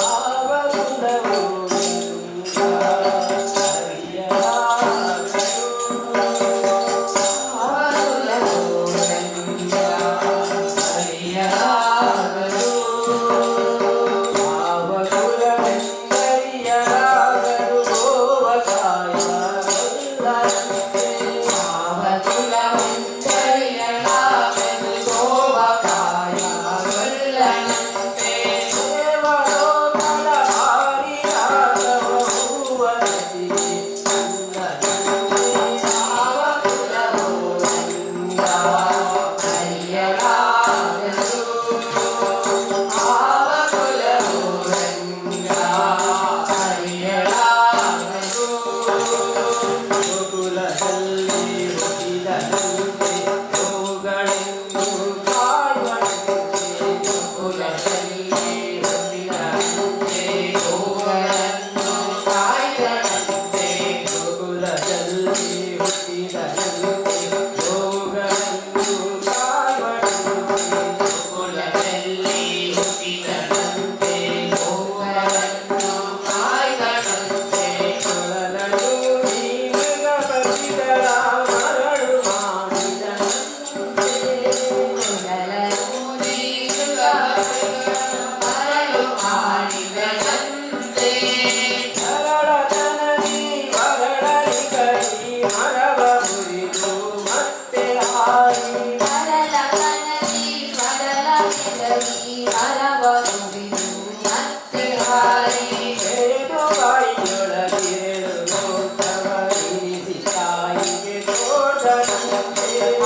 ఆవగుండవ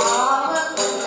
ஆனந்த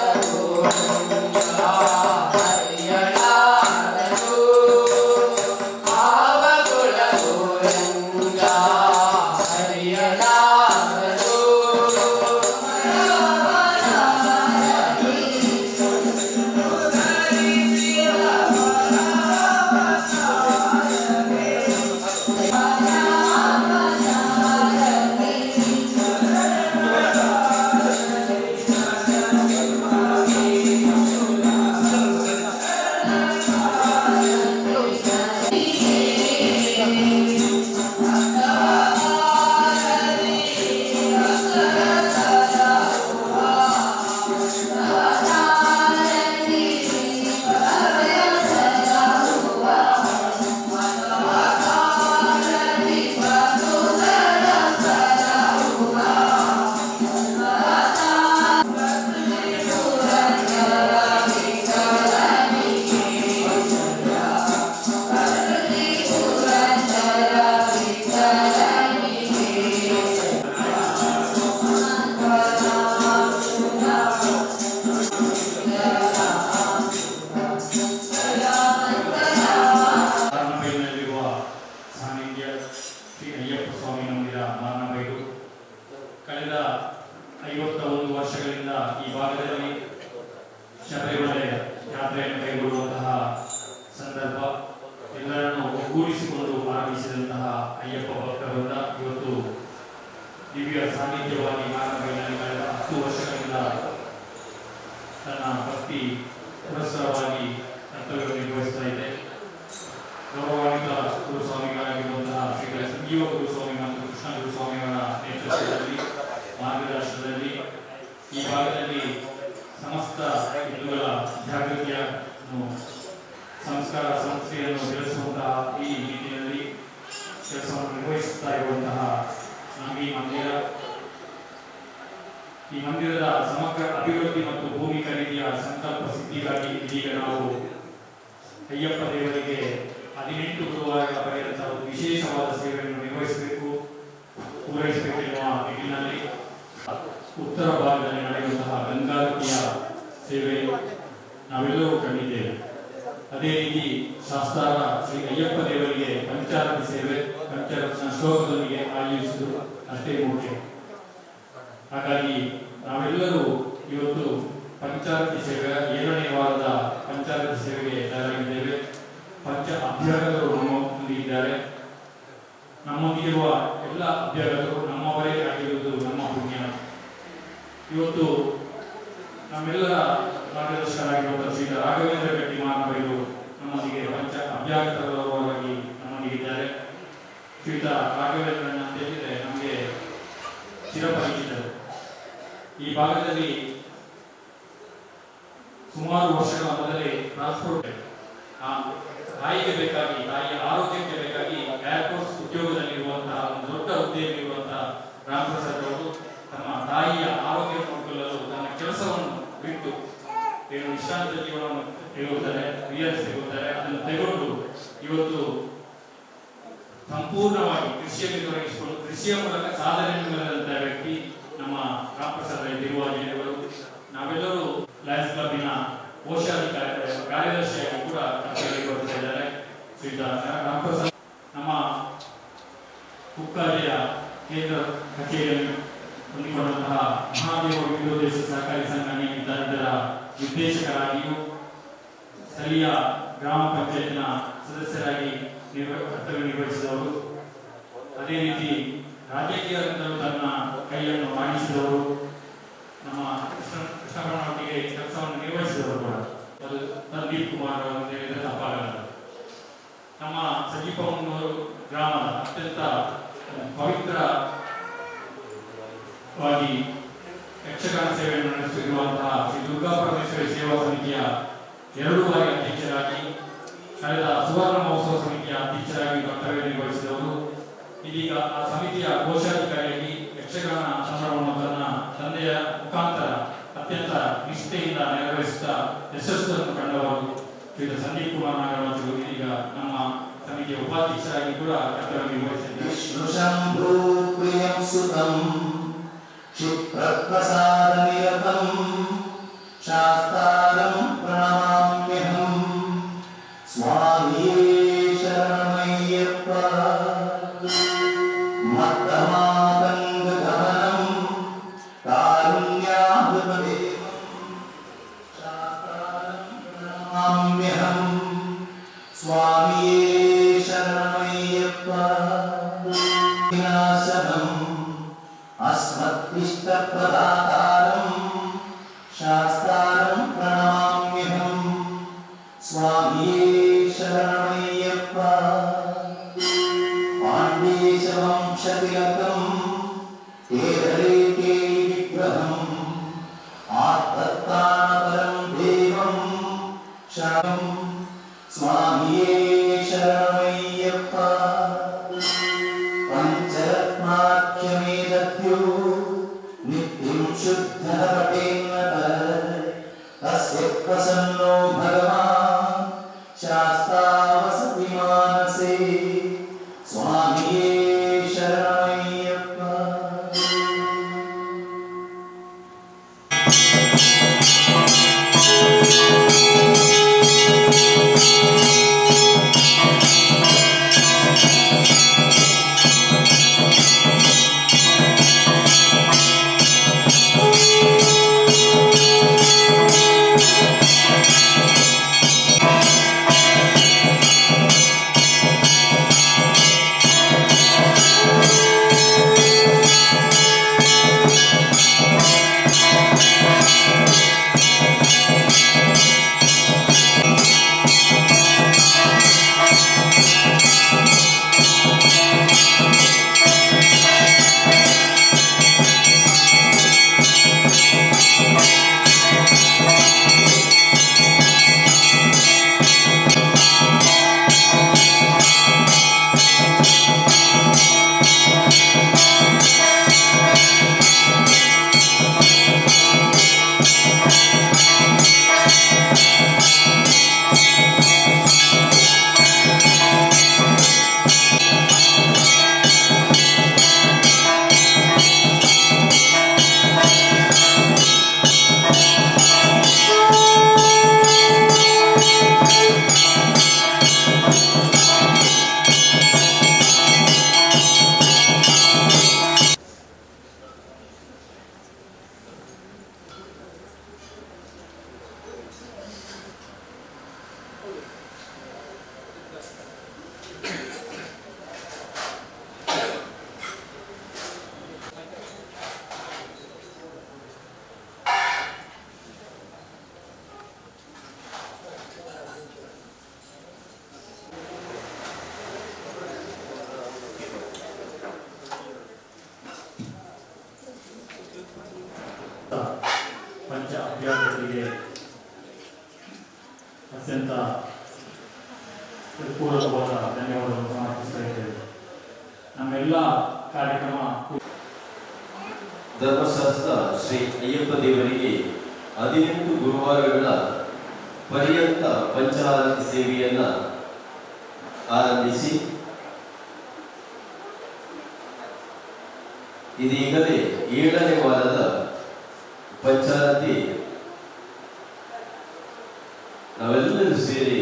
ಸಂಕಲ್ಪ ಸಿದ್ಧಿಗಾಗಿ ಇದೀಗ ನಾವು ಅಯ್ಯಪ್ಪ ದೇವರಿಗೆ ಹದಿನೆಂಟು ಗುರುವಾರಗಳ ಪರ್ಯಂತ ಒಂದು ವಿಶೇಷವಾದ ಸೇವೆಯನ್ನು ನಿರ್ವಹಿಸಬೇಕು, ಪೂರೈಸಬೇಕೆನ್ನುವ ನಿಟ್ಟಿನಲ್ಲಿ ಉತ್ತರ ಭಾಗದಲ್ಲಿ ನಡೆಯುವಂತಹ ಗಂಗಾರತಿಯ ಸೇವೆ ನಾವೆಲ್ಲರೂ ಕಂಡಿದ್ದೇವೆ. ಅದೇ ರೀತಿ ಶಾಸ್ತ್ರ ಶ್ರೀ ಅಯ್ಯಪ್ಪ ದೇವರಿಗೆ ಪಂಚಾರತಿ ಸೇವೆ, ಪಂಚರತ್ನ ಶ್ಲೋಕದೊಂದಿಗೆ ಆಯೋಜಿಸುವುದು ಅಷ್ಟೇ ಮುಖ್ಯ. ಹಾಗಾಗಿ ನಾವೆಲ್ಲರೂ ಇವತ್ತು ಪಂಚಾರತಿ ಸೇವೆ ಏಳನೇ ವಾರದ ಪಂಚಾಯತಿ ಸೇವೆಗೆ ತಯಾರಾಗಿದ್ದೇವೆ. ಪಂಚ ಅಭ್ಯರ್ಥಿಗಳು ನಮ್ಮೊಂದಿಗೆ ಇದ್ದಾರೆ. ನಮ್ಮೊಂದಿಗಿರುವ ಎಲ್ಲ ಅಭ್ಯರ್ಥಿಗಳು ನಮ್ಮವರೇ ಆಗಿರುವುದು ನಮ್ಮ ಪುಣ್ಯ. ಇವತ್ತು ನಮ್ಮೆಲ್ಲರ ಮಾರ್ಗದರ್ಶಕರಾಗಿರುವಂತಹ ಶ್ರೀ ರಾಘವೇಂದ್ರ ಗಟ್ಟಿ ಮಹಾನವರು ನಮ್ಮೊಂದಿಗೆ ಪಂಚ ಅಭ್ಯರ್ಥಿಗಳವರಾಗಿ ನಮ್ಮೊಂದಿಗಿದ್ದಾರೆ ಶ್ರೀತ ರಾಘವೇಂದ್ರ ಅಂತ ಹೇಳಿದ್ರೆ ನಮಗೆ ಚಿರಪರಿಚಿತರು. ಈ ಭಾಗದಲ್ಲಿ ಸುಮಾರು ವರ್ಷಗಳ ಮೊದಲೇ ಟ್ರಾನ್ಸ್ಪೋರ್ಟ್ ಆ ತಾಯಿಗೆ ಬೇಕಾಗಿ, ತಾಯಿಯ ಆರೋಗ್ಯಕ್ಕೆ ಬೇಕಾಗಿ ಏರ್ಫೋರ್ಸ್ ಉದ್ಯೋಗದಲ್ಲಿರುವಂತಹ, ಒಂದು ದೊಡ್ಡ ಹುದ್ದೆಯಲ್ಲಿರುವಂತಹ ರಾಮಪ್ರಸಾದ್ ಅವರು ತಮ್ಮ ತಾಯಿಯ ಆರೋಗ್ಯ ನೋಡಿಕೊಳ್ಳಲು ತನ್ನ ಕೆಲಸವನ್ನು ಬಿಟ್ಟು ಏನು ವಿಶ್ರಾಂತ ಜೀವನವನ್ನು ತೆಗೆದುತ್ತಾರೆ ತೆಗೆದುತ್ತಾರೆ ಅದನ್ನು ತೆಗೆದು ಇವತ್ತು ಸಂಪೂರ್ಣವಾಗಿ ಕೃಷಿಯಲ್ಲಿ ತೊಡಗಿಸಿಕೊಂಡು, ಕೃಷಿಯ ಮೂಲಕ ಸಾಧನೆ ವ್ಯಕ್ತಿ ನಮ್ಮ ರಾಮ್ ಪ್ರಸಾದ್ ತಿರುವಾಜಿಯವರು ನಾವೆಲ್ಲರೂ ಲಯನ್ಸ್ ಕ್ಲಬ್ಬಿನ ಕೋಶಾಧಿಕಾರಿ ಕಾರ್ಯದರ್ಶಿಯಾಗಿ ಕೂಡ ಕರ್ತವ್ಯ ಕೊಡ್ತಾ ಇದ್ದಾರೆ ನಮ್ಮ ಕುಕ್ಕಾಲಿಯ ಕೇಂದ್ರ ಕಚೇರಿಯನ್ನು ಹೊಂದಿಕೊಂಡಂತಹ ಮಹಾದೇವ ವಿರೋಧೇಶ ಸಹಕಾರಿ ಸಂಘಟನೆ ಇದರ ನಿರ್ದೇಶಕರಾಗಿಯೂ ಸ್ಥಳೀಯ ಗ್ರಾಮ ಪಂಚಾಯತ್ನ ಸದಸ್ಯರಾಗಿ ಕರ್ತವ್ಯ ನಿರ್ವಹಿಸಿದವರು. ಅದೇ ರೀತಿ ರಾಜಕೀಯ ತನ್ನ ಕೈಯನ್ನು ಮಾಡಿಸಿದವರು. ನಮ್ಮ ಕೃಷ್ಣಪ್ಪನೊಟ್ಟಿಗೆ ಕೆಲಸವನ್ನು ನಿರ್ವಹಿಸಿದವರು ಕೂಡ ಅದು ಕುಮಾರ್ ಅಂತ ಹೇಳಿದ್ರೆ ತಪ್ಪಾಗಲ್ಲ ನಮ್ಮ ಸಜೀಪಮ್ಮನೂರು ಗ್ರಾಮದ ಅತ್ಯಂತ ಪವಿತ್ರವಾಗಿ ಯಕ್ಷಗಾನ ಸೇವೆಯನ್ನು ನಡೆಸುತ್ತಿರುವಂತಹ ಶ್ರೀ ದುರ್ಗಾ ಪರಮೇಶ್ವರಿ ಸೇವಾ ಸಮಿತಿಯ ಎರಡು ಬಾರಿ ಅಧ್ಯಕ್ಷರಾಗಿ, ಕಳೆದ ಸುವರ್ಣ ಮಹೋತ್ಸವ ಸಮಿತಿಯ ಅಧ್ಯಕ್ಷರಾಗಿ ಕರ್ತವ್ಯ ನಿರ್ವಹಿಸಿದವರು ಇದೀಗ ಆ ಸಮಿತಿಯ ಕೋಶಾಧಿಕಾರಿಯಾಗಿ ಯಕ್ಷಗಾನ ಸಂಭ್ರಮವನ್ನು ತನ್ನ ತಂದೆಯ ಮುಖಾಂತರ ಅತ್ಯಂತ ನಿಷ್ಠೆಯಿಂದ ನೆರವೇರಿಸುತ್ತಾ ಯಶಸ್ಸನ್ನು ಕಂಡವರು ಶ್ರೀ ಸಂದೀಪ್ ಕುಮಾರ್ ನಾಗರಾಜ್ ಈಗ ನಮ್ಮ ಸಮಿತಿಯ ಉಪಾಧ್ಯಕ್ಷರಾಗಿ ಕೂಡ ಕರ್ತವ್ಯ ನಿರ್ವಹಿಸಿದ್ದಾರೆ ಶಾಸ್ತ್ರ അവതാരം പ്രണമാമ്യഹം സ്വാമീ ശരണമയ്യപ്പ പാണ്ഡീശവംശതിലകം കേരളീകേ വിഗ്രഹം. ആർത്തത്താനപരം ദൈവം. ശരണം സ്വാമിയേ ശരണമയ്യപ്പ പഞ്ചരത്നാഖ്യമേതദ്യോ. Gracias. ಅತ್ಯಂತ ಪೂರ್ವಕವಾದ ಧನ್ಯವಾದವನ್ನು ಸಮರ್ಪಿಸ್ತಾ ಇದ್ದೇವೆ. ನಮ್ಮೆಲ್ಲ ಕಾರ್ಯಕ್ರಮ ಧರ್ಮಶಾಸ್ತ್ರ ಶ್ರೀ ಅಯ್ಯಪ್ಪ ದೇವರಿಗೆ ಹದಿನೆಂಟು ಗುರುವಾರಗಳ ಪರ್ಯಂತ ಪಂಚಾರತಿ ಸೇವೆಯನ್ನ ಆರಂಭಿಸಿ, ಇದೀಗಲೇ ಏಳನೇ ವಾರದ ಪಂಚಾರತಿ ನಾವೆಲ್ಲರೂ ಸೇರಿ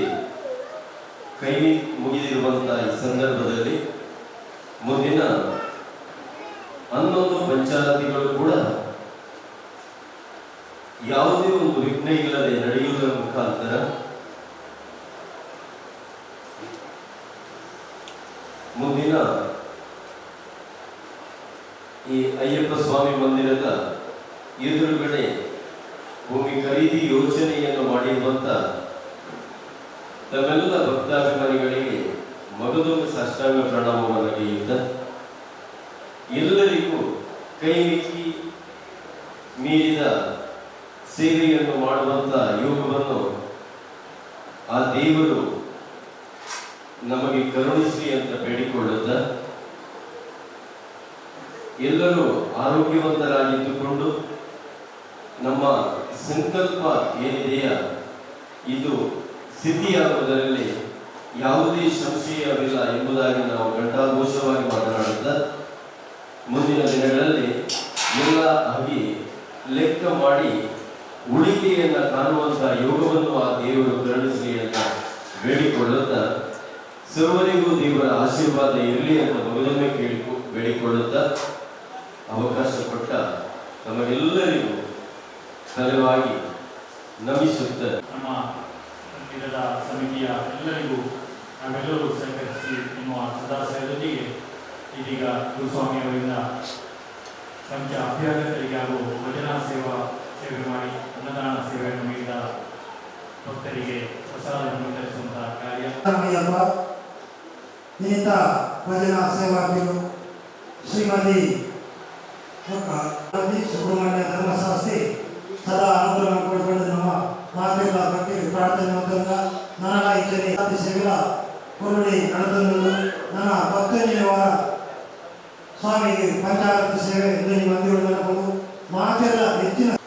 ಕೈ ಮುಗಿದಿರುವಂತಹ ಈ ಸಂದರ್ಭದಲ್ಲಿ ಮುಂದಿನ ಹನ್ನೊಂದು ಪಂಚಾಯತಿಗಳು ಕೂಡ ಯಾವುದೇ ಒಂದು ವಿಘ್ನ ಇಲ್ಲದೆ ನಡೆಯುವುದರ ಮುಖಾಂತರ ಮುಂದಿನ ಈ ಅಯ್ಯಪ್ಪ ಸ್ವಾಮಿ ಮಂದಿರದ ಎದುರುಗಡೆ ಭೂಮಿ ಖರೀದಿ ಯೋಜನೆಯನ್ನು ಮಾಡಿರುವಂತ ತಮ್ಮೆಲ್ಲ ಭಕ್ತಾಭಿಮಾನಿಗಳಿಗೆ ಮಗದೊಂದು ಸಾಷ್ಟಾಂಗ ಪ್ರಣಾಮವನ್ನು ಗೈಯುತ್ತಾ ಎಲ್ಲರಿಗೂ ಕೈ ಮಿಕ್ಕಿ ಮೀರಿದ ಸೇವೆಯನ್ನು ಮಾಡುವಂತ ಯೋಗವನ್ನು ಆ ದೇವರು ನಮಗೆ ಕರುಣಿಸಿ ಅಂತ ಬೇಡಿಕೊಳ್ಳುತ್ತ ಎಲ್ಲರೂ ಆರೋಗ್ಯವಂತರಾಗಿದ್ದುಕೊಂಡು ನಮ್ಮ ಸಂಕಲ್ಪ ಏನಿದೆಯಾ, ಇದು ಸಿದ್ಧಿಯಾಗುವುದರಲ್ಲಿ ಯಾವುದೇ ಸಂಶಯವಿಲ್ಲ ಎಂಬುದಾಗಿ ನಾವು ಘಂಟಾಘೋಷವಾಗಿ ಮಾತನಾಡುತ್ತಾ ಮುಂದಿನ ದಿನಗಳಲ್ಲಿ ಎಲ್ಲ ಆಗಿ ಲೆಕ್ಕ ಮಾಡಿ ಉಳಿಕೆಯನ್ನು ಕಾಣುವಂತಹ ಯೋಗವನ್ನು ಆ ದೇವರು ಕರುಣಿಸಲಿ ಅಂತ ಬೇಡಿಕೊಳ್ಳುತ್ತಾ ಸರ್ವರಿಗೂ ದೇವರ ಆಶೀರ್ವಾದ ಇರಲಿ ಅಂತ ಮಗದೊಮ್ಮೆ ಕೇಳಿ ಬೇಡಿಕೊಳ್ಳುತ್ತಾ ಅವಕಾಶ ಕೊಟ್ಟ ನಮಗೆಲ್ಲರಿಗೂ ಸರಿವಾಗಿ ನಮಿಸುತ್ತ. ನಮ್ಮ ಗಿಡದ ಸಮಿತಿಯ ಎಲ್ಲರಿಗೂ ನಾವೆಲ್ಲರೂ ಸಹಕರಿಸಿ ಎನ್ನುವ ಸದಾಶಯದೊಂದಿಗೆ ಇದೀಗ ಗುರುಸ್ವಾಮಿ ಅವರಿಂದ ಪಂಚ ಅಭ್ಯಾಗತರಿಗೆ ಹಾಗೂ ಭಜನಾ ಸೇವಾ ಸೇವೆ ಮಾಡಿ ಅನ್ನದಾನ ಸೇವೆಯನ್ನು ನೀಡಿದ ಭಕ್ತರಿಗೆ ಪ್ರಸಾದವನ್ನು ವಿತರಿಸುವಂತಹ ಕಾರ್ಯ. ನೇತ ಭಜನಾ ಸೇವಾ ಶ್ರೀಮತಿ ಶ್ರೀಮತಿ ಸುಬ್ರಹ್ಮಣ್ಯ ಧರ್ಮಶಾಸ್ತ್ರಿ ಸದಾ ಅನುಗ್ರಹ ಕೊಡ್ಕೊಂಡು ನಮ್ಮ ಮಾತೆಲ್ಲ ಬಗ್ಗೆ ಪ್ರಾರ್ಥನೆ ಮೊದಲ ನನ್ನ ಇಚ್ಛೆ ಅತಿ ಸೇವೆಲ ಕೊರಡಿ ನಡೆದನ್ನು ನನ್ನ ವಾರ ಸ್ವಾಮಿಗೆ ಪಂಚಾರತಿ ಸೇವೆ ಎಂದು ಈ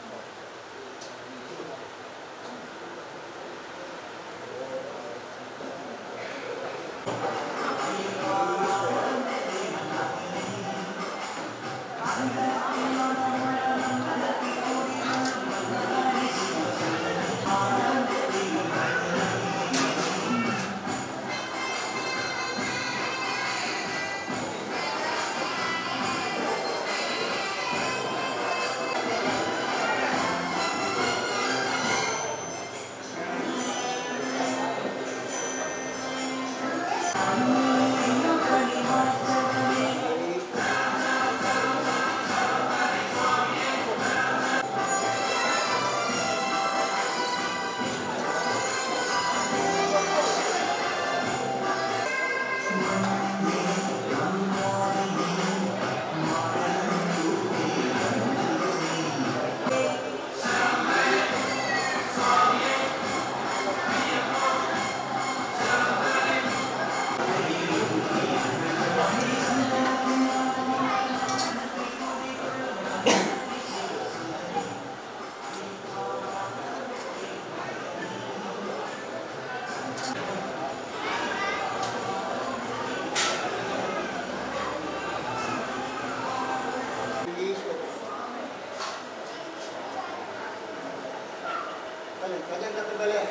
Kalian, kalian dah terbalik.